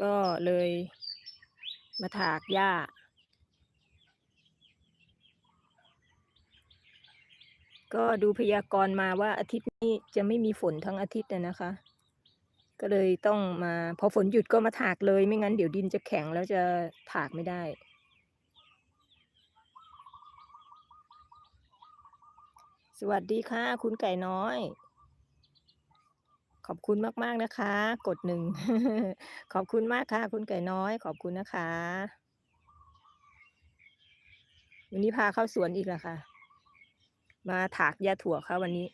ก็เลยมาถากหญ้า ก็ดูพยากรณ์มาว่าอาทิตย์นี้จะไม่มีฝนทั้งอาทิตย์น่ะนะคะ ก็เลยต้องมาพอฝนหยุดก็มาถากเลย ไม่งั้นเดี๋ยวดินจะแข็งแล้วจะถากไม่ได้สวัสดีค่ะ คุณไก่น้อย ขอบคุณมาก ๆ นะคะ กด1ขอบคุณมากค่ะ คุณไก่น้อย ขอบคุณนะคะ วันนี้พาเข้าสวนอีกแล้วค่ะ มาถากหญ้าถั่วค่ะวันนี้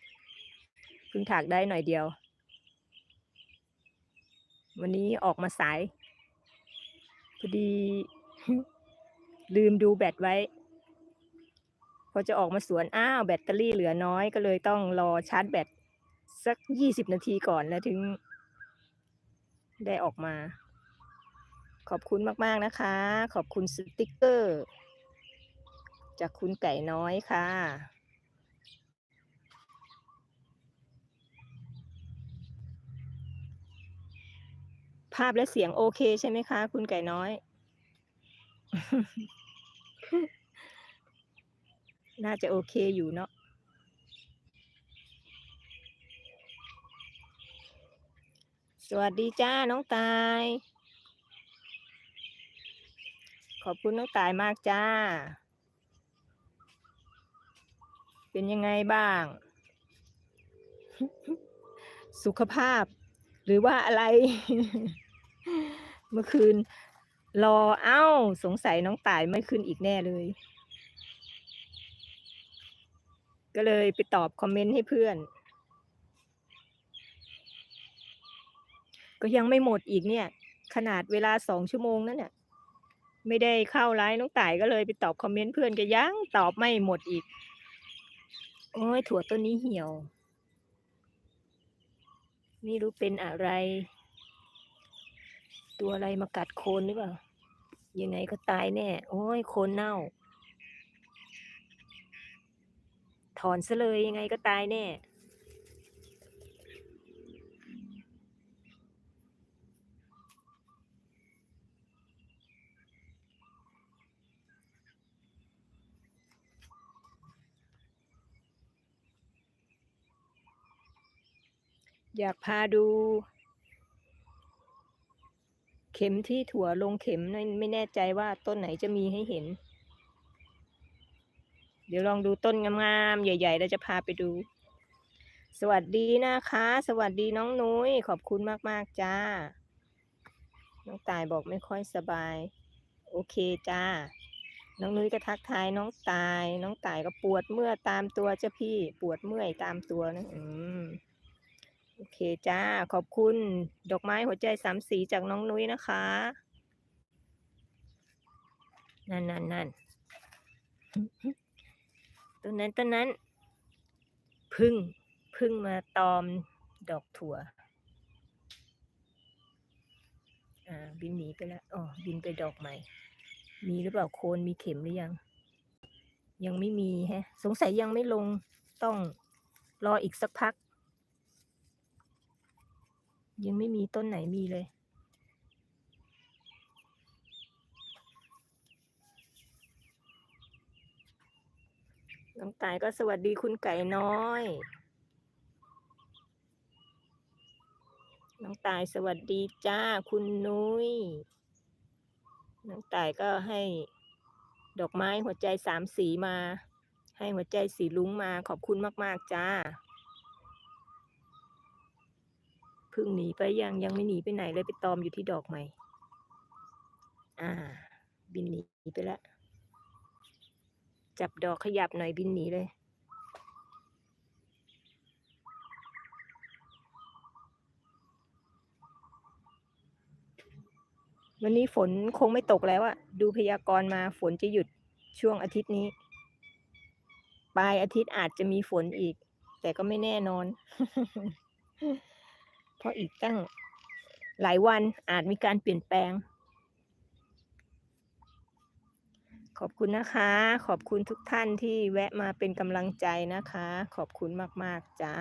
เพิ่งถากได้หน่อยเดียว วันนี้ออกมาสายพอดี ลืมดูแบตไว้ พอจะออกมาสวนอ้าวแบตเตอรี่เหลือน้อยก็เลยต้องรอชาร์จแบต สัก20นาทีก่อนแล้วถึง ได้ออกมา ขอบคุณมาก ๆ นะคะ ขอบคุณสติกเกอร์ จากคุณไก่น้อยค่ะภาพและเสียงโอเคใช่ไหมคะ คุณไก่น้อย น่าจะโอเคอยู่เนาะ สวัสดีจ้าน้องตาย ขอบคุณน้องตายมากจ้า เป็นยังไงบ้าง สุขภาพ หรือว่าอะไร เมื่อคืน รออ้าวสงสัยน้องตายไม่ขึ้นอีกแน่เลย ก็เลยไปตอบคอมเมนต์ให้เพื่อน ก็ยังไม่หมดอีกเนี่ย ขนาดเวลา2ชั่วโมงนั่นน่ะไม่ได้เข้าไลฟ์น้องต่ายก็เลยไปตอบคอมเมนต์เพื่อนก็ยังตอบไม่หมดอีก โอ๊ยถั่วต้นนี้เหี่ยวไม่รู้เป็นอะไร ตัวอะไรมากัดโคนหรือเปล่า ยังไงก็ตายแน่ โอ๊ยโคนเน่า ถอนซะเลยยังไงก็ตายแน่ อยากพาดู เข็มที่ถั่วลงเข็มไม่แน่ใจว่าต้นไหนจะมีให้เห็น เดี๋ยวลองดูต้นงามๆใหญ่ ๆ แล้วจะพาไปดู สวัสดีนะคะ สวัสดีน้องนุ้ยขอบคุณมากๆจ้า น้องตายบอกไม่ค่อยสบาย โอเคจ้า น้องนุ้ยก็ทักทายน้องตาย น้องตายก็ปวดเมื่อตามตัวเจ้ะพี่ ปวดเมื่อยตามตัวนะอืม โอเคจ้า ขอบคุณ ดอกไม้หัวใจสามสีจากน้องนุ้ยนะคะ นั่นนั่นนั่นต้นนั้นต้นนั้น พึ่งพึ่งมาตอมดอกถั่ว อ่า บินหนีไปแล้วอ๋อบินไปดอกใหม่ มีหรือเปล่าโคนมีเข็มหรือยัง ยังไม่มีฮะ สงสัยยังไม่ลงต้องรออีกสักพัก ยังไม่มีต้นไหนมีเลย น้องตายก็สวัสดีคุณไก่น้อย น้องตายสวัสดีจ้าคุณนุ้ย น้องตายก็ให้ดอกไม้หัวใจสามสีมา ให้หัวใจสีลุ้งมาขอบคุณมาก ๆ จ้า เพึ่งหนีไปยังยังไม่หนีไปไหนเลยไปตอมอยู่ที่ดอกใหม่ อ่า บินหนีไปแล้วจับดอกขยับหน่อยบินหนีเลยวันนี้ฝนคงไม่ตกแล้วอะดูพยากรณ์มาฝนจะหยุดช่วงอาทิตย์นี้ ปลายอาทิตย์อาจจะมีฝนอีก แต่ก็ไม่แน่นอน เพราะอีกตั้งหลายวันอาจมีการเปลี่ยนแปลง ขอบคุณนะคะ ขอบคุณทุกท่านที่แวะมาเป็นกำลังใจนะคะ ขอบคุณมาก ๆ จ้า